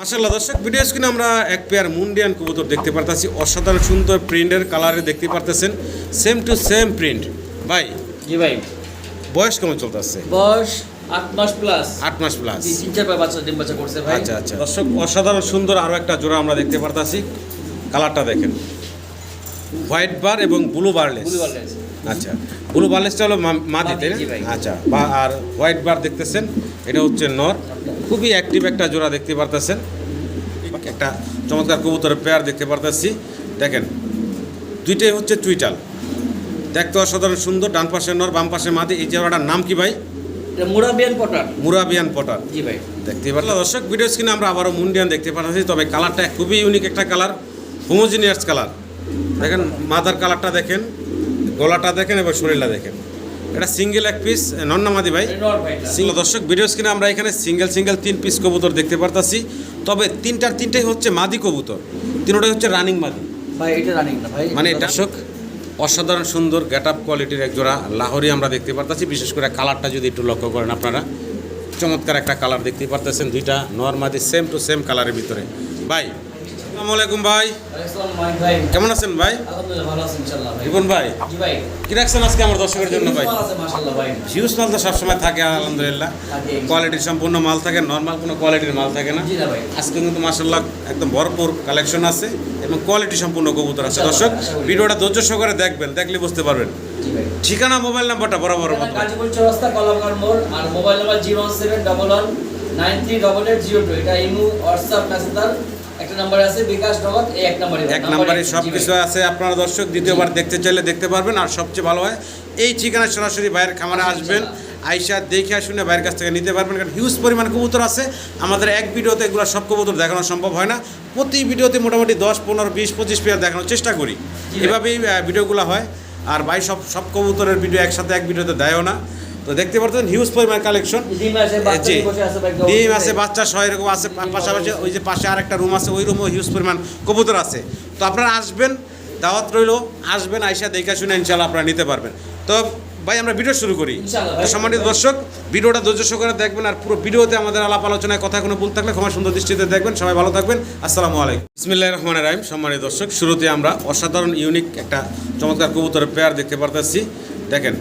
মাসাল্লাহ দর্শক ভিডিও স্ক্রিনে আমরা এক পেয়ার মুন্ডিয়ান কবুতর দেখতে পারতেছি। অসাধারণ সুন্দর প্রিন্টের কালারে দেখতে পারতেছেন। সেম টু সেম প্রিন্ট ভাই জি ভাই। বয়স কেমন চলতেছে? বয়স আট মাস প্লাস আট মাস প্লাস তিন চার বাচ্চা ডিম বাচ্চা করছে ভাই। আচ্ছা আচ্ছা। দর্শক অসাধারণ সুন্দর আরও একটা জোড়া আমরা দেখতে পারতাছি। কালারটা দেখেন। হোয়াইট বার এবং ব্লু বারলেস। বুঝতে পারলেন আচ্ছা ব্লু বারলেসটা হলো মা- মাদি তাই না? আচ্ছা বা আর হোয়াইট বার দেখতেছেন এটা হচ্ছে নর। খুবই অ্যাক্টিভ একটা জোড়া দেখতে পারতেছেন। একটা চমৎকার কবুতরের পেয়ার দেখতে পারতেছি। দেখেন দুইটাই হচ্ছে চুইটাল দেখতে অসাধারণ সুন্দর ডান পাশে নর বাম পাশে মাদি। এই জোড়াটার নাম কি ভাই? মুরাবিয়ান পটার। মুরাবিয়ান পটার। জি ভাই। দেখতে পারলাম দর্শক ভিডিও স্ক্রিনে আমরা আবারও মুন্ডিয়ান দেখতে পাচ্ছি তবে কালারটা খুবই ইউনিক একটা কালার হোমোজিনিয়াস কালার দেখেন মাদার কালারটা দেখেন। গলাটা দেখেন এবং শরীরটা দেখেন। এটা সিঙ্গেল এক পিস নন্নামাদি ভাই। সিঙ্গেল দর্শক ভিডিও স্ক্রিনে আমরা এখানে সিঙ্গেল সিঙ্গেল তিন পিস কবুতর দেখতে পারতাছি। তবে তিনটার তিনটাই হচ্ছে মাদি কবুতর। তিনটাই হচ্ছে রানিং মাদি। ভাই এটা রানিং না ভাই মানে এটা দর্শক অসাধারণ সুন্দর গেট আপ কোয়ালিটির এক জোড়া লাহোরি আমরা দেখতে পারতাছি। বিশেষ করে কালারটা যদি একটু লক্ষ্য করেন আপনারা। চমৎকার একটা কালার দেখতে পারতেছেন দুইটা নর্মাদি সেম টু সেম কালারের ভিতরে। ভাই আসসালামু আলাইকুম ভাই। কেমন আছেন ভাই? ভাই রিপন ভাই কি রাখছেন আজকে আমার দর্শকের জন্য ভাই? হিউজ মাল তো সবসময় থাকে আলহামদুলিল্লাহ। কোয়ালিটির সম্পূর্ণ মাল থাকে নর্মাল কোনো কোয়ালিটির মাল থাকে না। আজকে কিন্তু মাসাল্লাহ একদম ভরপুর কালেকশন আছে এবং কোয়ালিটি সম্পূর্ণ কবুতর আছে। দর্শক ভিডিওটা ধৈর্য সহকারে দেখবেন দেখলে বুঝতে পারবেন। ঠিকানা মোবাইল নাম্বারটা বরাবর মতো। গাজীপুর চৌরাস্তা কলামগড় মোড় আর mobile number zero seven double one nine three double eight zero two. এটা ইমু হোয়াটসঅ্যাপ মেসেঞ্জার। একটা নাম্বার আছে বিকাশ নগদ এই এক নাম্বারে এক নম্বরে সব কিছু আছে আপনারা দর্শক দ্বিতীয়বার দেখতে চাইলে দেখতে পারবেন। আর সবচেয়ে ভালো হয় এই ঠিকানায় সরাসরি বাইরের খামারে আসবেন। আইসা দেখে শুনে বাইরের কাছ থেকে নিতে পারবেন কারণ হিউজ পরিমাণ কবুতর আছে। আমাদের এক ভিডিওতে এগুলো সব কবুতর দেখানো সম্ভব হয় না। প্রতি ভিডিওতে মোটামুটি দশ পনেরো বিশ পঁচিশ পেয়ার দেখানোর চেষ্টা করি। এভাবেই ভিডিওগুলো হয়। আর ভাই সব সব কবুতরের ভিডিও একসাথে এক ভিডিওতে দেয়ও না। তো দেখতে পারতেন হিউজ পরিমাণ কালেকশন ডিম আছে বাচ্চা জি। ডিম আছে বাচ্চা সহ এরকম আছে পাশাপাশি ওই যে পাশে আর একটা রুম আছে ওই রুমও হিউজ পরিমাণ কবুতর আছে। তো আপনারা আসবেন দাওয়াত রইল আসবেন আইসা দেখে শুনে ইনশাল্লাহ আপনারা নিতে পারবেন। তো ভাই আমরা ভিডিও শুরু করি। সম্মানিত দর্শক ভিডিওটা ধৈর্য সহকারে দেখবেন আর পুরো ভিডিওতে আমাদের আলাপ আলোচনায় কথা কোনো ভুল থাকলে ক্ষমা সুন্দর দৃষ্টিতে দেখবেন। সবাই ভালো থাকবেন। আসসালামু আলাইকুম। বিসমিল্লাহ রহমান রাহিম। সম্মানিত দর্শক শুরুতে আমরা অসাধারণ ইউনিক একটা চমৎকার কবুতরের পেয়ার দেখতে পারতেছি। দেখেন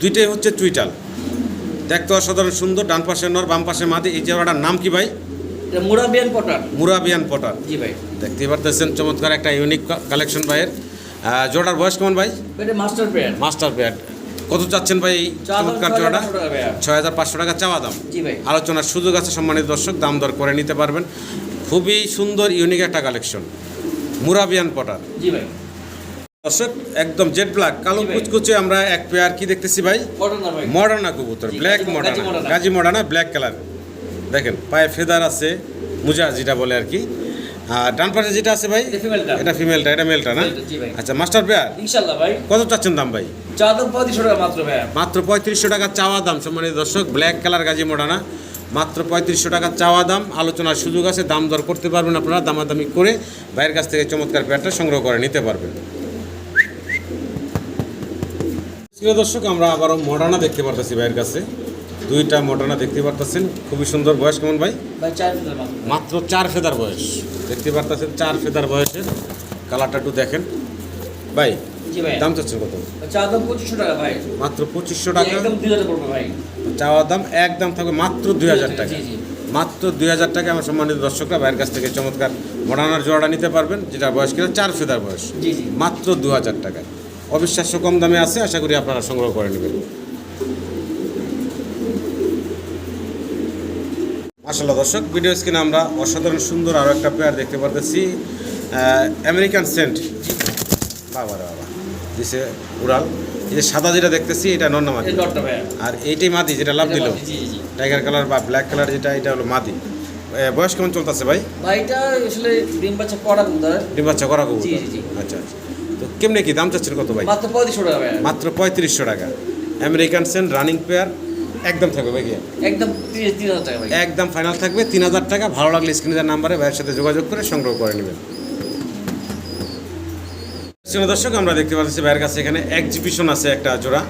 দুইটাই হচ্ছে চুইটাল দেখতে অসাধারণ সুন্দর ডান পাশে নর বাম পাশে মাদি। এই জোড়াটার নাম কি ভাই? মুরাবিয়ান পটার। মুরাবিয়ান পটার। জি ভাই। দেখতে পারতেছেন চমৎকার একটা ইউনিক কালেকশন ভাইয়ের। জোড়ার বয়স কেমন ভাই? মাস্টার পেয়ার মাস্টার পেয়ার কত চাচ্ছেন ভাই এই চমৎকার জোড়াটা? ছয় হাজার পাঁচশো টাকা চাওয়া দাম। জি ভাই। আলোচনার সুযোগ আছে সম্মানিত দর্শক দাম দর করে নিতে পারবেন। খুবই সুন্দর ইউনিক একটা কালেকশন মুরাবিয়ান পটার। জি ভাই। দর্শক একদম জেড ব্ল্যাক কালো কুচকুচে আমরা এক পেয়ার কি দেখতেছি ভাই? মডার্না কবুতর black modena. Gazi modena. Black colour দেখেন পায়ে ফেদার আছে মুজা যেটা বলে আর কি। আর ডান পাশে যেটা আছে ভাই? এটা ফিমেলটা এটা মেলটা না? আচ্ছা মাস্টার পেয়ার ইনশাআল্লাহ ভাই। কত চাচ্ছেন দাম ভাই? চা দাম পঁয়ত্রিশশো টাকা মাত্র পঁয়ত্রিশশো টাকা চাওয়া দাম সম্মানিত দর্শক ব্ল্যাক কালার গাজী মোড়ানা মাত্র পঁয়ত্রিশশো টাকা চাওয়া দাম আলোচনার সুযোগ আছে দাম দর করতে পারবেন আপনারা দামাদামি করে বাইরের কাছ থেকে চমৎকার পেয়ারটা সংগ্রহ করে নিতে পারবেন। প্রিয় দর্শক আমরা আবারও মডার্না দেখতে পারতেছি ভাইয়ের কাছে। দুইটা মডার্না দেখতে পারতেছেন। খুবই সুন্দর বয়স কেমন ভাই? মাত্র চার ফেদার বয়স। দেখতে পারতেছেন চার ফেদার বয়সের। কালারটা একটু দেখেন। ভাই দাম চাচ্ছেন কত? চা দাম পঁচিশশো টাকা ভাই। মাত্র পঁচিশশো টাকা? একদম দুই হাজার ভাই। চাওয়া দাম একদম থাকবে মাত্র দুই হাজার টাকা। মাত্র দুই হাজার টাকা আমার সম্মানিত দর্শকরা ভাইয়ের কাছ থেকে চমৎকার মডার্নার জোড়াটা নিতে পারবেন যেটা বয়স কিনা চার ফেদার বয়স। মাত্র দু হাজার টাকা অবিশ্বাস্য কম দামে আছে আশা করি আপনারা সংগ্রহ করে নেবেন। মাসাল্লাহ দর্শক ভিডিও স্ক্রিনে আমরা অসাধারণ সুন্দর আরও একটা পেয়ার দেখতে পারতেছি। আমেরিকান সেন্ট বাবা রে বাবা দিছে উড়াল এই যে সাদা যেটা দেখতেছি এটা ডটটা ভাইয়া। আর এইটাই মাদি যেটা লাভ দিল? টাইগার কালার বা ব্ল্যাক কালার যেটা এটা হলো মাদি। বয়স কেমন চলতেছে ভাই? ভাইটা আসলে ডিম বাচ্চা করা কিন্তু ডিম বাচ্চা করা কবুতর। আচ্ছা আচ্ছা। কেমনে কি দাম চাচ্ছেন কত ভাই? মাত্র পঁয়ত্রিশশো টাকা ভাইয়া। মাত্র পঁয়ত্রিশশো টাকা। আমেরিকান সেন্ট রানিং পেয়ার একদম থাকবে ভাই একদম তিন হাজার টাকা একদম ফাইনাল থাকবে তিন হাজার টাকা। ভালো লাগলে স্ক্রিনের নাম্বারে ভাইয়ের সাথে যোগাযোগ করে সংগ্রহ করে নেবেন। শ্রীমান দর্শক আমরা দেখতে পাচ্ছি ভাইয়ের কাছে এখানে এক্সিবিশন আছে একটা জোড়া।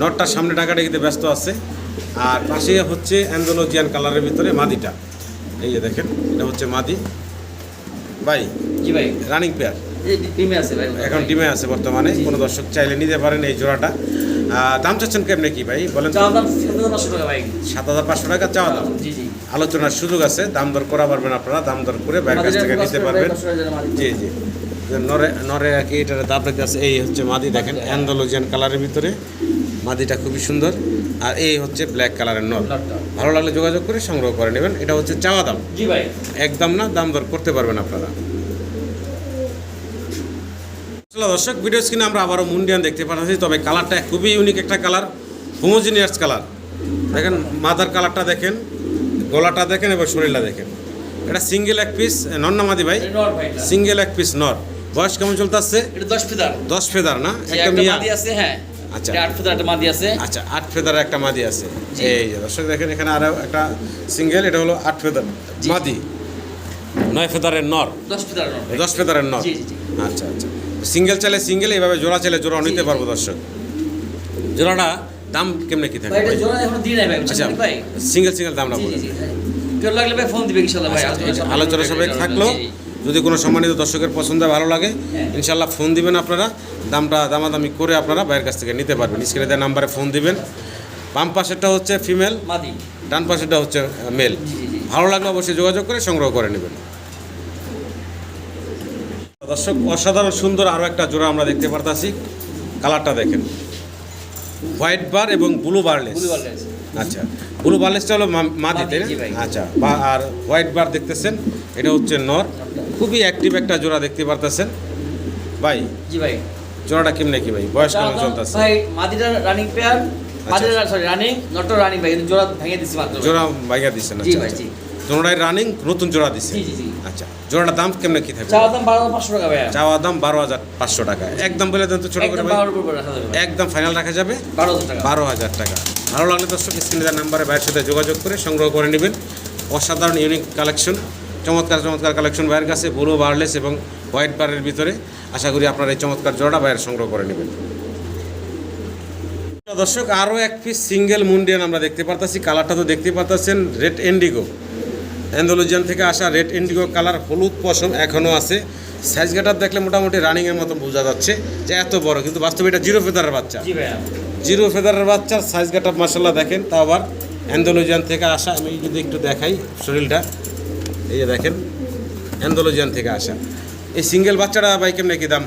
নটটার সামনে টাকাটা কিন্তু ব্যস্ত আছে। আর পাশে হচ্ছে অ্যান্ডোলজিয়ান কালারের ভিতরে মাদিটা। এই যে দেখেন এটা হচ্ছে মাদি। ভাই জি ভাই? রানিং পেয়ার এই আছে ভাই। এখন ডিমে আছে বর্তমানে কোনো দর্শক চাইলে নিতে পারেন এই জোড়াটা। দাম চাচ্ছেন কেমনে কি ভাই বলেন সাত হাজার পাঁচশো টাকা চাওয়া দাম? আলোচনার সুযোগ আছে দাম দর করা পারবেন আপনারা দাম দর করে বাইরের কাছ থেকে নিতে পারবেন। জি জি। নরে নরে আর কি এটার দাম আছে এই হচ্ছে মাদি দেখেন অ্যান্ডোলজিয়ান কালারের ভিতরে। মাদিটা খুবই সুন্দর আর এই হচ্ছে ব্ল্যাক কালারের নর ভালো লাগলে যোগাযোগ করে সংগ্রহ করে নেবেন এটা হচ্ছে চাওয়া দাম। জি ভাই। একদম না দাম দর করতে পারবেন আপনারা। চলো দর্শক ভিডিও স্ক্রিনে আমরা আবারও মুন্ডিয়ান দেখতে পাচ্ছি তবে কালারটা খুবই ইউনিক একটা কালার হোমোজিনিয়াস কালার দেখেন মাদার কালারটা দেখেন গলাটা দেখেন এবং শরীরটা দেখেন। এটা সিঙ্গেল এক পিস ভাই? এটা ভাই সিঙ্গেল এক পিস নর। বয়স কেমন চলতেছে? এটা দশ ফিদার। দশ ফেদার না? একটা আছে হ্যাঁ। আচ্ছা। আট ফিদার একটা মাদি আছে। আচ্ছা আট ফেদার একটা মাদি আছে। এই যে দর্শক দেখেন এখানে আরও একটা সিঙ্গেল এটা হলো আট ফেদার মাদি। নয় ফেদারের নর। দশ ফিদার নর। দশ ফেদারের নর। আচ্ছা আচ্ছা। সিঙ্গেল চাইলে সিঙ্গেল এইভাবে জোড়া চালে জোড়া নিতে পারব দর্শক। জোড়াটা দাম কেমনে কি থাকে আচ্ছা সিঙ্গেল সিঙ্গেল দামটা বলে জি জি কেউ লাগলে ভাই ফোন দিবে ইনশাআল্লাহ ভাই আচ্ছা, আলোচনা সবাই থাকল। যদি কোনো সম্মানিত দর্শকের পছন্দ হয়, ভালো লাগে হ্যাঁ। ইনশাল্লাহ ফোন দিবেন আপনারা। দামটা দামাদামি করে আপনারা বাইরের কাছ থেকে নিতে পারবেন। স্ক্রিনে দেওয়া নাম্বারে ফোন দিবেন। বাম পাশেরটা হচ্ছে ফিমেল ডান পাশেরটা হচ্ছে মেল। ভালো লাগলে অবশ্যই যোগাযোগ করে সংগ্রহ করে নেবেন। দর্শক অসাধারণ সুন্দর আরও একটা জোড়া আমরা দেখতে পারতাছি। কালারটা দেখেন। হোয়াইট বার এবং ব্লু বার্লেস। আচ্ছা ব্লু বার্লেসটা হলো মা- মাদি তাই না? আচ্ছা বা আর হোয়াইট বার দেখতেছেন এটা হচ্ছে নর। খুবই অ্যাক্টিভ একটা জোড়া দেখতে পারতেছেন। ভাই জি ভাই। জোড়াটা কেমনে কি ভাই? বয়স কেমন চলতেছে? ভাই মাদিটা রানিং পেয়ার মাদিটা সরি রানিং নট রানিং ভাই কিন্তু জোড়া ভেঙে দিছি মাত্র ভাই। জোড়া দিচ্ছেন জি আচ্ছা ভাই, আচ্ছা। জি। জোড়াটাই রানিং নতুন জোড়া দিচ্ছে জি জি জি। আচ্ছা জোড়াটার দাম কেমনে কি থাকবে? চাওয়া দাম বারো পাঁচশো টাকা ভাই চাওয়া দাম বারো হাজার পাঁচশো টাকা। একদম বলে দেন তো ছোট করে একদম ফাইনাল রাখা যাবে বারো হাজার টাকা। ভালো লাগলে দর্শক স্ক্রিনে নাম্বারে ভাইয়ের সাথে যোগাযোগ করে সংগ্রহ করে নেবেন। অসাধারণ ইউনিক কালেকশন চমৎকার চমৎকার কালেকশন ভাইয়ের কাছে ব্লু বার্লেস এবং হোয়াইট বারের ভিতরে। আশা করি আপনারা এই চমৎকার জোড়া ভাইয়ের সংগ্রহ করে নেবেন। দর্শক আরও এক পিস সিঙ্গেল মুন্ডিয়ান আমরা দেখতে পারতাছি। কালারটা তো দেখতে পারতাছেন রেড এন্ডিগো অ্যান্ডোলজিয়ান থেকে আসা রেড ইন্ডিগো কালার হলুদ পশম এখনও আছে। সাইজ গাটার দেখলে মোটামুটি রানিংয়ের মতো বোঝা যাচ্ছে যে এত বড় কিন্তু বাস্তবে এটা জিরো ফেদারের বাচ্চা। জিরো ফেদারের বাচ্চার সাইজ গাটা মাসাল্লাহ দেখেন তা আবার অ্যান্ডোলজিয়ান থেকে আসা আমি যদি একটু দেখাই শরীরটা এই যে দেখেন অ্যান্ডোলজিয়ান থেকে আসা। এই সিঙ্গেল বাচ্চাটা ভাই কেমনে কি দাম?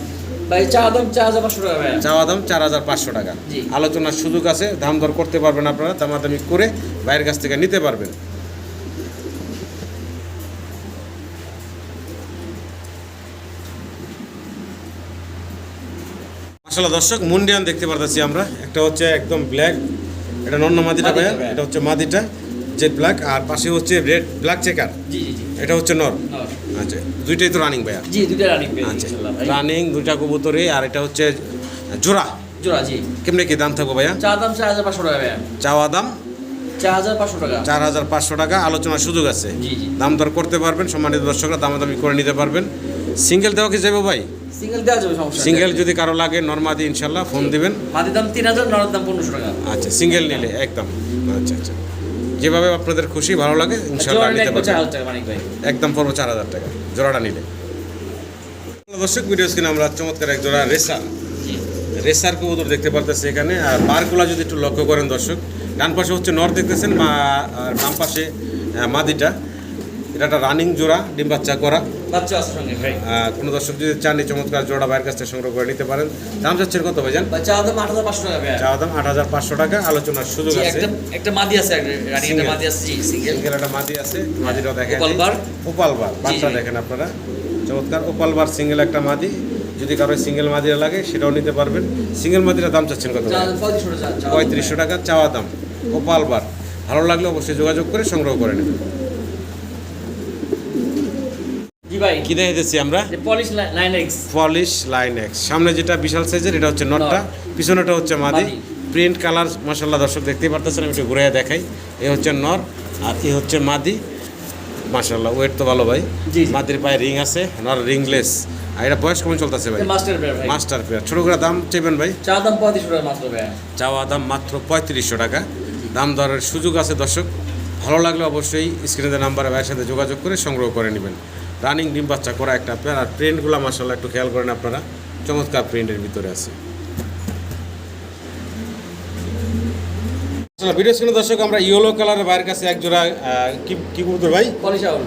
চাওয়া দাম চার হাজার পাঁচশো টাকা। আলোচনার সুযোগ আছে দাম দর করতে পারবেন আপনারা দামাদামি করে বাইরের কাছ থেকে নিতে পারবেন। আসলে দর্শক মুন্ডিয়ান দেখতে পারতেছি আমরা। একটা হচ্ছে একদম ব্ল্যাক এটা নন্ন মাদিটা ভাইয়া। এটা হচ্ছে মাদিটা জেড ব্ল্যাক আর পাশে হচ্ছে রেড ব্ল্যাক চেকার এটা হচ্ছে নর। আচ্ছা দুইটাই তো রানিং ভাইয়া। জি দুইটা রানিং আচ্ছা রানিং দুইটা কবুতরে আর এটা হচ্ছে জোড়া। জোড়া জি। কেমনে কি দাম থাকব ভাইয়া? চাওয়া দাম চার হাজার পাঁচশো টাকা ভাইয়া। চাওয়া দাম? চার হাজার পাঁচশো টাকা। আলোচনার সুযোগ আছে। দাম দর করতে পারবেন সম্মানিত দর্শকরা দামাদামি করে নিতে পারবেন। সিঙ্গেল দেওয়া কি যাবে ভাই? সিঙ্গেল দেওয়া যাবে সমস্যা সিঙ্গেল যদি কারও লাগে নর্মাদি ইনশাল্লাহ ফোন দিবেন। দাম তিন হাজার নরের দাম পনেরোশো টাকা। আচ্ছা সিঙ্গেল নিলে একদম। আচ্ছা আচ্ছা। যেভাবে আপনাদের খুশি ভালো লাগে ইনশাল্লাহ নিতে পারবেন। একদম পড়ব চার হাজার টাকা জোড়াটা নিলে। দর্শক ভিডিও স্ক্রিনে আমরা চমৎকার এক জোড়া রেসা। রেসার কবুতর দেখতে পারতেছে এখানে। আর বারগুলা যদি একটু লক্ষ্য করেন দর্শক ডান পাশে হচ্ছে নর দেখতেছেন মা আর বাম পাশে মাদিটা। এটা একটা রানিং জোড়া ডিম বাচ্চা করা। বাচ্চা আছে সঙ্গে। ভাই কোনো দর্শক যদি চান এই চমৎকার জোড়া বাইরের কাছ থেকে সংগ্রহ করে নিতে পারেন। দাম যাচ্ছেন কত ভাইজান? বা চাওয়া দাম আট হাজার পাঁচশো টাকা দাম আট হাজার পাঁচশো টাকা আলোচনার সুযোগ আছে। একটা মাদি আছে একটা। মাদি আছে জি সিঙ্গেল সিঙ্গেল একটা মাদি আছে মাদিটাও দেখেন। Opal bar. বাচ্চা দেখেন আপনারা। চমৎকার ওপাল বার সিঙ্গেল একটা মাদি। যদি কারও সিঙ্গেল মাদিরা লাগে সেটাও নিতে পারবেন। সিঙ্গেল মাদিরা দাম চাচ্ছেন কত ভাই? পঁয়ত্রিশশো টাকা চাওয়া দাম। পঁয়ত্রিশশো টাকা চাওয়া দাম। ওপাল বার ভালো লাগলে অবশ্যই যোগাযোগ করে সংগ্রহ করে নেবেন। ভাই? কি দেখেছি আমরা? Polish line x polish line x সামনে যেটা বিশাল সাইজের এটা হচ্ছে নটটা পিছনেটা হচ্ছে মাদি। প্রিন্ট কালার মাসাল্লাহ দর্শক দেখতেই পারতেছেন আমি একটু ঘুরে দেখাই। এ হচ্ছে নর আর এ হচ্ছে মাদি। মাসাল্লাহ ওয়েট তো ভালো ভাই। মাদির পায়ে রিং আছে নর রিংলেস আর এটা বয়স কেমন চলতেছে ভাই? মাস্টার পেয়ার মাস্টার পেয়ার ছোটো করে দাম চাইবেন ভাই? চাওয়া দাম পঁয়ত্রিশশো টাকা মাত্র ভাইয়া চাওয়া দাম মাত্র পঁয়ত্রিশশো টাকা। দাম দরের সুযোগ আছে দর্শক। ভালো লাগলে অবশ্যই স্ক্রিনে নাম্বারে ভাইয়ের সাথে যোগাযোগ করে সংগ্রহ করে নেবেন। রানিং ডিম বাচ্চা করা একটা প্যান আর প্রিন্টগুলো মাসাল্লাহ একটু খেয়াল করেন আপনারা। চমৎকার প্রিন্টের ভিতরে আছে। ভিডিও স্ক্রিনে দর্শক আমরা ইয়েলো কালারের বাইরের কাছে এক জোড়া কি কি কবুতর ভাই? Polish owl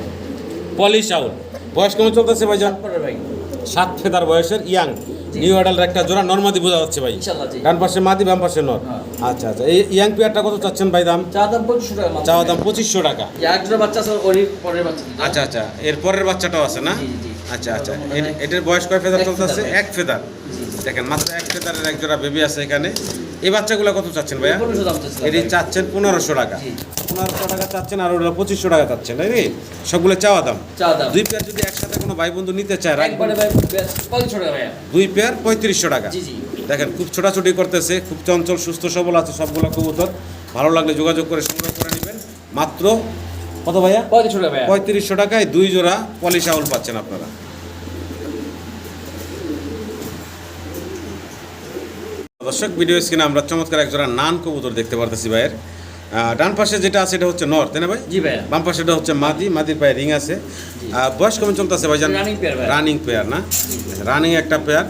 polish owl. বয়স কেমন চলতেছে ভাইজান? ভাই। সাত ফেদার বয়সের ইয়াং। নিউ অ্যাডাল্ট একটা জোড়া নর্মাদি বোঝা যাচ্ছে ভাই। ইনশাআল্লাহ ডান পাশে মাদি বাম পাশে নর। হ্যাঁ। আচ্ছা আচ্ছা। এই ইয়াং পেয়ারটা কত চাচ্ছেন ভাই দাম? চা দাম পঁচিশশো টাকা চা দাম পঁচিশশো টাকা। এই জোড়া বাচ্চা আছে পরের বাচ্চা। আচ্ছা আচ্ছা। এর পরের বাচ্চাটাও আছে না? জি, জি। আচ্ছা আচ্ছা। এটার বয়স কয় ফেদার এক চলতেছে? এক ফেদার। দেখেন মাত্র এক ফেদারের এক জোড়া বেবি আছে এখানে। এই বাচ্চাগুলো কত চাচ্ছেন ভাইয়া? চাচ্ছিলাম এটি চাচ্ছেন পনেরোশো টাকা। পনেরোশো টাকা চাচ্ছেন আর ওটা পঁচিশশো টাকা চাচ্ছেন তাই? সবগুলো চাওয়া দাম। দুই পেয়ার যদি একসাথে কোনো ভাই বন্ধু নিতে চায় ভাই দুই পেয়ার পঁয়ত্রিশশো টাকা। দেখেন খুব ছোটাছুটি করতেছে খুব চঞ্চল সুস্থ সবল আছে সবগুলো কবুতর। ভালো লাগলে যোগাযোগ করে সংগ্রহ করে নেবেন। মাত্র কত ভাইয়া? পঁয়ত্রিশশো টাকা পঁয়ত্রিশশো টাকায় দুই জোড়া পলিশ আউল পাচ্ছেন আপনারা। দর্শক ভিডিও স্ক্রিনে আমরা চমৎকার এক জোড়া নান কবুতর দেখতে পারতেছি ভাইয়ের। ডান পাশে যেটা আছে এটা হচ্ছে নর তাই না ভাই? জি ভাইয়া। বাম পাশেটা হচ্ছে মাদি মাদির পায়ে রিং আছে। বয়স কেমন চলতেছে ভাইজান? Running pair রানিং পেয়ার না? রানিং একটা পেয়ার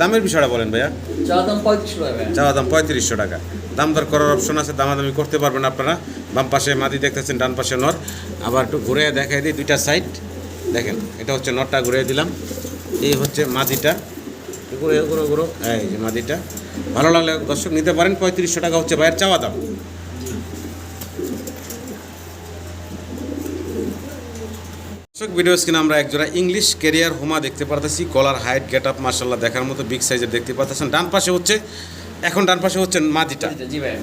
দামের বিষয়টা বলেন ভাইয়া। চা দাম পঁয়ত্রিশশো টাকা ভাইয়া। চাওয়া দাম পঁয়ত্রিশশো টাকা। দাম দর করার অপশন আছে দামাদামি করতে পারবেন আপনারা। বাম পাশে মাদি দেখতেছেন ডান পাশে নর। আবার একটু ঘুরে দেখাই দিই দুইটা সাইড দেখেন এটা হচ্ছে নরটা ঘুরে দিলাম। এই হচ্ছে মাদিটা। ঘুরে ঘুরো ঘুরো। এই যে মাদিটা। ভালো লাগলে দর্শক নিতে পারেন, পঁয়ত্রিশশো টাকা হচ্ছে ভাইয়ের চাওয়া দাম। দর্শক ভিডিও স্ক্রিনে আমরা একজোড়া ইংলিশ কেরিয়ার হোমা দেখতে পারতেছি। কলার হাইট গেট আপ মার্শাল্লাহ দেখার মতো বিগ সাইজের দেখতে পাচ্ছেন ডান পাশে হচ্ছে এখন ডান পাশে হচ্ছে মাদিটা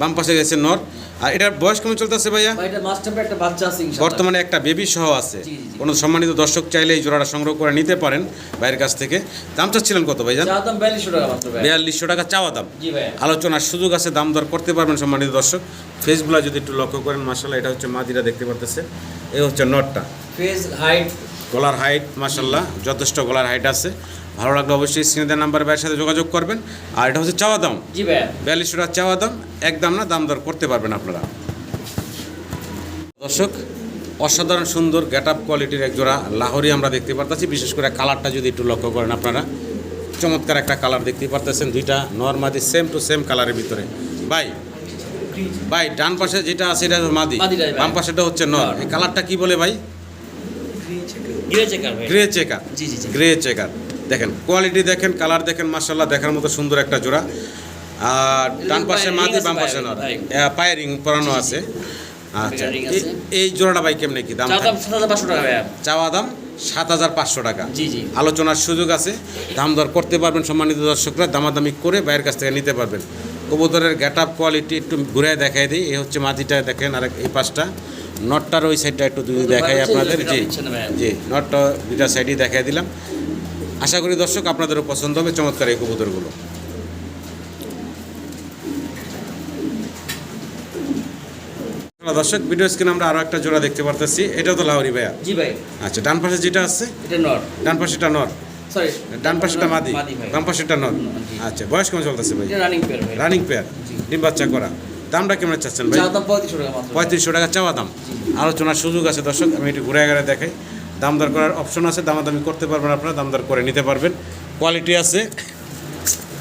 বাম পাশে গেছে নর। আর এটার বয়স কেমন চলতেছে ভাইয়া? এটা মাস্টার একটা বাচ্চা আছে ইনশাআল্লাহ। বর্তমানে একটা বেবি সহ আছে। কোনো সম্মানিত দর্শক চাইলে এই জোড়াটা সংগ্রহ করে নিতে পারেন ভাইয়ের কাছ থেকে। দাম চাচ্ছিলেন কত দাম বিয়াল্লিশশো টাকা চাওয়া দাম। আলোচনার সুযোগ আছে দাম দর করতে পারবেন সম্মানিত দর্শক। ফেসগুলো যদি একটু লক্ষ্য করেন মাসাল্লাহ এটা হচ্ছে মাদিরা দেখতে পারতেছে। এই হচ্ছে নটটা। ফেস হাইট গলার হাইট মাসাল্লাহ যথেষ্ট গলার হাইট আছে। ভালো লাগলে অবশ্যই স্ক্রিনে নাম্বার ভাইয়ের সাথে যোগাযোগ করবেন। আর এটা হচ্ছে চাওয়া দাম। জি ভাইয়া। বিয়াল্লিশশো টাকা চাওয়া দাম একদম না দাম দর করতে পারবেন আপনারা। দর্শক অসাধারণ সুন্দর গেট আপ কোয়ালিটির এক জোড়া লাহোরি আমরা দেখতে পারতেছি বিশেষ করে কালারটা যদি একটু লক্ষ্য করেন আপনারা। চমৎকার একটা কালার দেখতে পারতেছেন দুইটা নর্মাদি সেম টু সেম কালারের ভিতরে। বাই ভাই ডান পাশে যেটা আছে এটা মাদি। বাম পাশেটা হচ্ছে নর। এই কালারটা কি বলে ভাই? গ্রে চেকার গ্রে চেকার জি জি জি। গ্রে চেকার দেখেন কোয়ালিটি দেখেন কালার দেখেন মার্শাল্লাহ দেখার মতো সুন্দর একটা জোড়া। আর ডান পাশে মাদি ring বাম পাশে পায়ে নর পায়ে রিং পরানো জি, জি। আছে। আচ্ছা এই- জোড়াটা ভাই কেমনে কি দাম চাওয়া দাম সাত হাজার পাঁচশো টাকা আলোচনার সুযোগ আছে দাম দর করতে পারবেন সম্মানিত দর্শকরা দামাদামি করে বাইরের কাছ থেকে নিতে পারবেন। কবুতরের গেট আপ কোয়ালিটি একটু ঘুরে দেখাই দিই এই হচ্ছে মাদিটা দেখেন আর এই পাশটা। নটটার ওই সাইডটা একটু দেখাই আপনাদের জি জি নটটা দুইটা সাইডই দেখাই দিলাম। আশা করি দর্শক আপনাদেরও পছন্দ হবে চমৎকার এই কবুতরগুলো। দর্শক ভিডিও স্ক্রিনে আমরা আরও একটা জোড়া দেখতে পারতেছি। এটাও তো লাহরি ভাইয়া? জি ভাই। আচ্ছা ডান পাশে যেটা আছে? এটা নর। ডান পাশেটা নর। সরি ডান পাশেটা মাদি। মাদি ভাই। বাম পাশেটা নর। আচ্ছা বয়স কেমন চলতেছে ভাই? এটা রানিং পেয়ার ভাই। Running pair. ডিম বাচ্চা করা। দামটা কেমন চাচ্ছেন ভাই? চা দাম পঁয়ত্রিশশো টাকা মাত্র। পঁয়ত্রিশশো টাকা চাওয়া দাম। আলোচনার সুযোগ আছে দর্শক আমি একটু ঘুরে গেলে দেখাই। দাম দর করার অপশন আছে দামাদামি করতে পারবেন আপনারা দাম দর করে নিতে পারবেন। কোয়ালিটি আছে।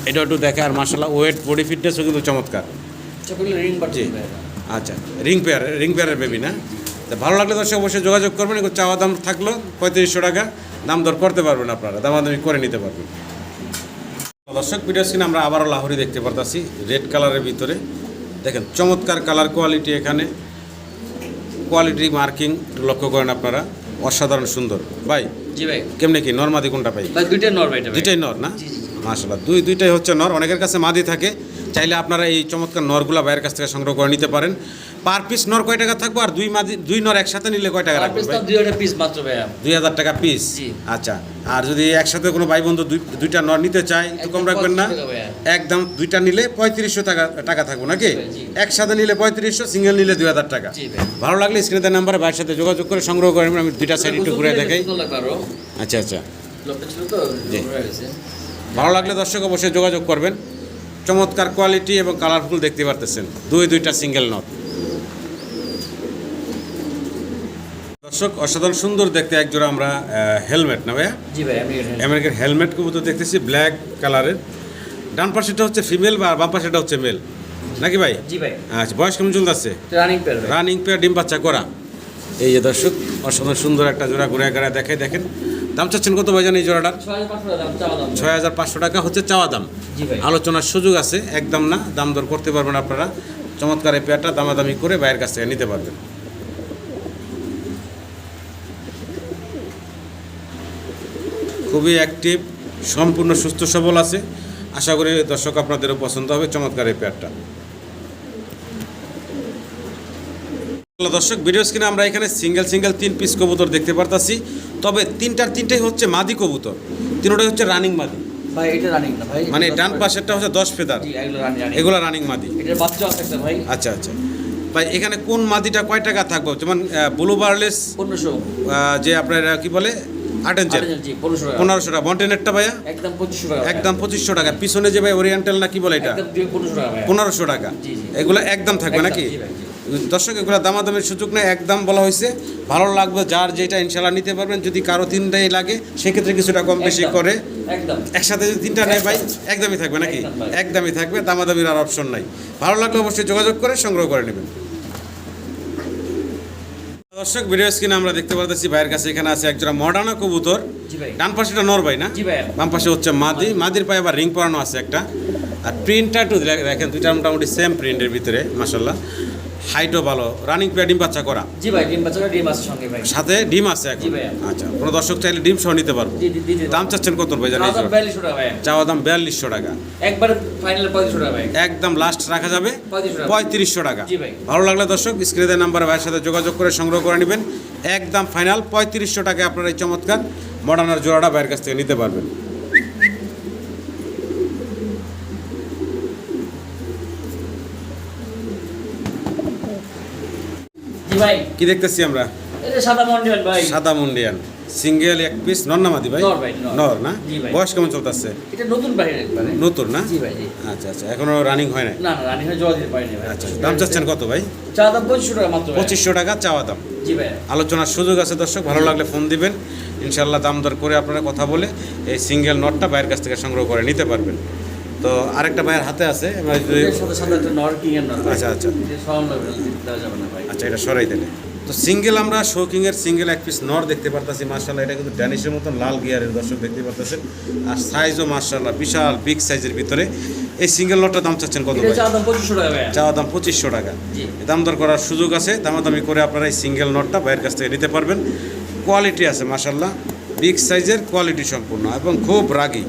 এটা একটু দেখে আর মাসাল্লাহ ওয়েট বডি ফিটনেসও কিন্তু চমৎকার। আচ্ছা রিং পেয়ার রিং পেয়ারের বেবি না? তা ভালো লাগলে দর্শক অবশ্যই যোগাযোগ করবেন এগুলো চাওয়া দাম থাকল পঁয়ত্রিশশো টাকা দাম দর করতে পারবেন আপনারা দামাদামি করে নিতে পারবেন। দর্শক ভিডিও স্ক্রিনে আমরা আবারও লাহোরি দেখতে পারতাছি রেড কালারের ভিতরে। দেখেন চমৎকার কালার কোয়ালিটি এখানে। কোয়ালিটি মার্কিং একটু লক্ষ্য করেন আপনারা। অসাধারণ সুন্দর। ভাই জি ভাই। কেমনে কি? নর মাদি কোনটা পাই ভাই দুইটা নর ভাই দুইটাই নর না? জি জি জি। দুই দুইটাই হচ্ছে নর। অনেকের কাছে মাদি থাকে। চাইলে আপনারা এই চমৎকার নরগুলা বাইরের কাছ থেকে সংগ্রহ করে নিতে পারেন। পার পিস নর কয় টাকা থাকব আর দুই মাদি দুই নর একসাথে নিলে কয় টাকা রাখবেন পিস দুই হাজার পিস মাত্র ভাইয়া। দুই হাজার টাকা পিস আচ্ছা আর যদি একসাথে কোনো ভাই বন্ধু দুই- দুইটা নর নিতে চায় একটু কম রাখবেন না? 35 টাকা ভাইয়া। একদম দুইটা নিলে পঁয়ত্রিশশো টাকা টাকা থাকব নাকি? একসাথে নিলে পঁয়ত্রিশশো সিঙ্গেল নিলে দুই হাজার টাকা। ভালো লাগলে স্ক্রিনের নাম্বারে ভাইয়ের সাথে যোগাযোগ করে সংগ্রহ করে। আমি দুইটা সাইড একটু ঘুরে দেখাই। আচ্ছা আচ্ছা। তো ভালো লাগলে দর্শক অবশ্যই যোগাযোগ করবেন। চমৎকার কোয়ালিটি এবং কালারফুল দেখতে পারতেছেন। দুই দুইটা সিঙ্গেল নট দর্শক অসাধারণ সুন্দর দেখতে এক জোড়া আমরা হেলমেট না ভাইয়া? জি ভাই আমেরিকার হেলমেট কবুতর দেখতেছি ব্ল্যাক কালারের ডান পাশেটা হচ্ছে ফিমেল বা বাম পাশেটা হচ্ছে মেল নাকি ভাই? জি ভাই। আচ্ছা বয়স কেমন চলতেছে রানিং পেয়ার রানিং পেয়ার ডিম বাচ্চা করা। এই যে দর্শক অসাধারণ সুন্দর একটা জোড়া ঘুরে ঘুরে দেখে দেখেন। দাম চাচ্ছেন কত ভাই জানেন এই জোড়াটার? ছয় হাজার পাঁচশো টাকা হচ্ছে চাওয়া দাম। আলোচনার সুযোগ আছে একদম না দাম দর করতে পারবেন আপনারা। চমৎকার এই পেয়ারটা দামাদামি করে বাইরের কাছ থেকে নিতে পারবেন। খুবই অ্যাক্টিভ সম্পূর্ণ সুস্থ সবল আছে। আশা করি দর্শক আপনাদেরও পছন্দ হবে চমৎকার এই পেয়ারটা দর্শক ভিডিও স্ক্রিনে আমরা এখানে সিঙ্গেল সিঙ্গেল তিন পিস কবুতর দেখতে পারতাছি। তবে তিনটার তিনটাই হচ্ছে মাদি কবুতর তিনটাই হচ্ছে রানিং মাদি। ভাই এটা রানিং না ভাই মানে ডান পাশেরটা হচ্ছে দশ ফেদার জি এগুলো রানিং মাদি। এটার বাচ্চা আছে একটা ভাই। আচ্ছা আচ্ছা। ভাই এখানে কোন মাদিটা কয় টাকা থাকবে? যেমন ব্লু বার্লেস পনেরোশো। যে আপনার কি বলে? আট ইঞ্চের পনেরোশো টাকা। বন্টেনেরটা ভাইয়া? একদম পঁচিশশো টাকা। একদম পঁচিশশো টাকা। পিছনে যে ভাই ওরিয়েন্টাল না কি বলে এটা? পনেরোশো টাকা পনেরোশো টাকা। এগুলো একদম থাকবে নাকি। দর্শক এগুলো দামাদামের সুযোগ নেই একদম বলা হয়েছে। ভালো লাগবে যার যেটা ইনশাল্লাহ নিতে পারবেন যদি কারও তিনটাই লাগে সেক্ষেত্রে কিছুটা কম বেশি করে। একদম। একসাথে যদি তিনটা নেয় ভাই একদমই থাকবে নাকি। একদমই থাকবে দামাদামির আর অপশন নাই। ভালো লাগলে অবশ্যই যোগাযোগ করে সংগ্রহ করে নেবেন। দর্শক ভিডিও স্ক্রিনে আমরা দেখতে পাচ্ছি ভাইয়ের কাছে এখানে আছে একজোড়া মডার্না কবুতর। ডান পাশেটা নর ভাই না? বাম পাশে হচ্ছে মাদি। মাদির পায়ে আবার রিং পরানো আছে একটা। আর প্রিন্টটা একটু দেখেন দুইটা মোটামুটি সেম প্রিন্টের ভিতরে মাসাল্লাহ হাইটও ভালো। রানিং পেয়ে ডিম বাচ্চা করা। জি ভাই ডিম বাচ্চাটা ডিম আছে সঙ্গে ভাই। সাথে ডিম আছে জি এখন আচ্ছা কোনো দর্শক চাইলে ডিম সহ নিতে পারব। দাম চাচ্ছেন কত ভাই জানি দাম বিয়াল্লিশশো টাকা ভাই। চাওয়া দাম বিয়াল্লিশশো টাকা। একবার ফাইনাল পঁয়ত্রিশশো টাকা ভাই। একদম লাস্ট রাখা যাবে? পঁয়ত্রিশশো টাকা। পঁয়ত্রিশশো টাকা। জি ভাই। ভালো লাগলে দর্শক স্ক্রিনের নাম্বারে ভাইয়ের সাথে যোগাযোগ করে সংগ্রহ করে নেবেন। একদম ফাইনাল পঁয়ত্রিশশো টাকায় আপনারা এই চমৎকার মডার্নার জোড়াটা ভাইয়ের কাছ থেকে নিতে পারবেন। ভাই। কি দেখতেছি আমরা? এটা সাদা মন্ডিয়ান ভাই। সাদা মুন্ডিয়ান সিঙ্গেল এক পিস ভাই? নর ভাই, নর। না? বয়স কেমন চলতেছে? এটা নতুন একবারে নতুন না? জি ভাই আচ্ছা আচ্ছা এখনও রানিং হয় না না রানি হয়ে জল দিতে পারিনি ভাই। আচ্ছা দাম চাচ্ছেন কত ভাই? চা দাম পঁচিশশো টাকা মাত্র ভাই। পঁচিশশো টাকা চাওয়া দাম। জি ভাই। আলোচনার সুযোগ আছে দর্শক ভালো লাগলে ফোন দিবেন। ইনশাল্লাহ দাম দর করে আপনারা কথা বলে এই সিঙ্গেল নটটা ভাইয়ের কাছ থেকে সংগ্রহ করে নিতে পারবেন। তো আরেকটা ভাইয়ের হাতে আছে। আচ্ছা, আচ্ছা। আচ্ছা এটা সরাই দিলে তো সিঙ্গেল আমরা শোকিংয়ের সিঙ্গেল এক পিস নর দেখতে পারতেছি মার্শাল্লাহ এটা কিন্তু ড্যানিশের মতন লাল গিয়ারের দর্শক দেখতে পারতেছেন। আর সাইজও মার্শাল্লাহ বিশাল বিগ সাইজের ভিতরে। এই সিঙ্গেল নটটার দাম চাচ্ছেন কত এটা দাম পঁচিশশো টাকা চাওয়া দাম পঁচিশশো টাকা। দাম দর করার সুযোগ আছে দামাদামি করে আপনারা এই সিঙ্গেল নটটা ভাইয়ের কাছ থেকে নিতে পারবেন। কোয়ালিটি আছে মাসাল্লাহ বিগ সাইজের কোয়ালিটি সম্পূর্ণ এবং খুব রাগী।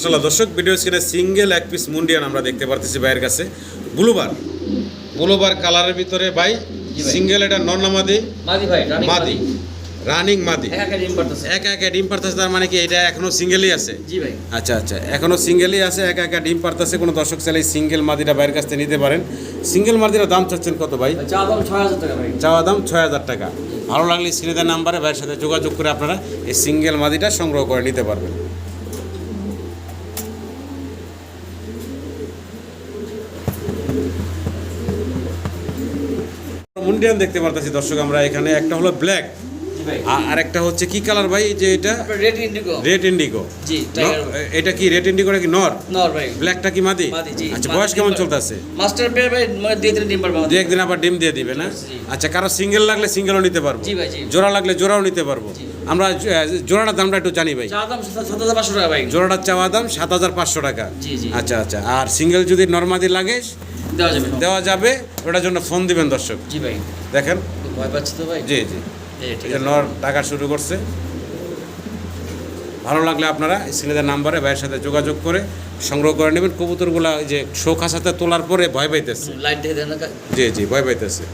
মাসাল্লাহ দর্শক ভিডিও স্ক্রিনে সিঙ্গেল এক পিস মুন্ডিয়ান আমরা দেখতে পারতেছি ভাইয়ের কাছে। ব্লুবার। ব্লুবার কালারের ভিতরে ভাই সিঙ্গেল এটা নর্নামাদি মাদি? মাদি রানিং মাদি। একা একা ডিম পারতেছে তার মানে কি এটা এখনও সিঙ্গেলই আছে? জি ভাই। আচ্ছা আচ্ছা এখনও সিঙ্গেলই আছে একা একা ডিম পারতেছে কোনো দর্শক চাইলে সিঙ্গেল মাদিটা বাইরের কাছ থেকে নিতে পারেন। সিঙ্গেল মাদিটার দাম চাচ্ছেন কত ভাই? চা দাম ছয় হাজার টাকা ভাই। চাওয়া দাম ছয় হাজার টাকা। ভালো লাগলে স্ক্রিনের নাম্বারে ভাইয়ের সাথে যোগাযোগ করে আপনারা এই সিঙ্গেল মাদিটা সংগ্রহ করে নিতে পারবেন। মুন্ডিয়ান দেখতে পারতেছি দর্শক আমরা এখানে। একটা হলো ব্ল্যাক আর একটা হচ্ছে কি কালার ভাই? যে এটা? রেড ইন্ডিগো রেড ইন্ডিগো জি এটা কি রেড ইন্ডিগোটা কি নর? নর ভাই। ব্ল্যাকটা কি মাদি? আচ্ছা বয়স কেমন চলতেছে? মাস্টার পেয়ার ভাই মানে দিয়ে দিলে ডিম পারবে দু একদিন আবার ডিম দিয়ে দিবে না? আচ্ছা কারও সিঙ্গেল লাগলে সিঙ্গেলও নিতে পারব। জি ভাই, জি। জোড়া লাগলে জোড়াও নিতে পারব। আমরা জোড়াটার দামটা একটু জানি ভাই। জোড়াটার চাওয়া দাম সাত হাজার পাঁচশো টাকা। জি, জি। আচ্ছা আচ্ছা। আর সিঙ্গেল যদি নর্মাদি লাগে দেওয়া যাবে। দেওয়া যাবে ওটার জন্য ফোন দিবেন দর্শক। জি ভাই। দেখেন। ভয় পাচ্ছি তো ভাই? জি জি। এই ঠিক এই যে আছে। নর টাকা শুরু করছে। ভালো লাগলে আপনারা স্ক্রিনের নাম্বারে ভাইয়ের সাথে যোগাযোগ করে সংগ্রহ করে নেবেন। কবুতরগুলা যে শোক হাসাতে তোলার পরে ভয় পাইতেছে। জি জি ভয় পাইতেছে।